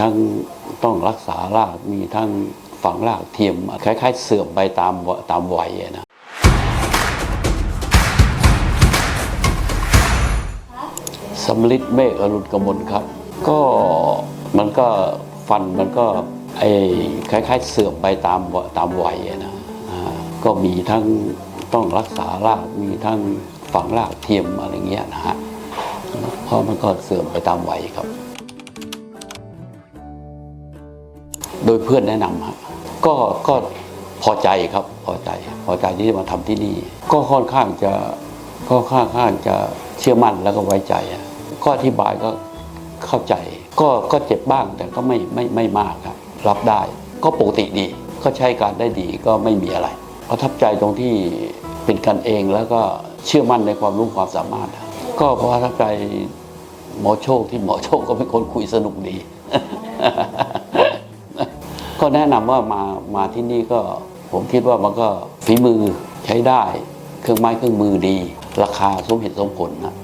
ทั้งต้องรักษารากมีทั้งฝังรากเทียมคล้ายๆ เสื่อมไปตามวตามวัยนะสำลิดเมฆอรุณกมลครับ ก็มันก็ฟันมันก็ไอ้คล้าย ๆ เสื่อมไปตามวตามวัยนะก็มีทั้งต้องรักษารากมีทั้งฝังรากเทียมอะไรเงี้ยนะฮะเพราะมันก็เสื่อมไปตามวัยครับ โดยเพื่อนแนะนำฮะก็ก็พอใจครับพอใจพอใจที่จะมาทำที่นี่ ก็ค่อนข้างจะก็ค่อนข้างจะเชื่อมั่นแล้วก็ไว้ใจ ก็อธิบายก็เข้าใจ ก็ก็เจ็บบ้างแต่ก็ไม่ไม่ไม่มากครับ รับได้ก็ปกติดีก็ใช้การได้ดีก็ไม่มีอะไรประทับใจตรงที่เป็นกันเองแล้วก็เชื่อมั่นในความรู้ความสามารถ ก็ประทับใจหมอโชคที่หมอโชคก็เป็นคนคุยสนุกดี ก็แนะนำว่ามามาที่นี่ก็ผมคิดว่ามันก็ฝีมือใช้ได้ เครื่องไม้เครื่องมือดี ราคาสมเหตุสมผลนะ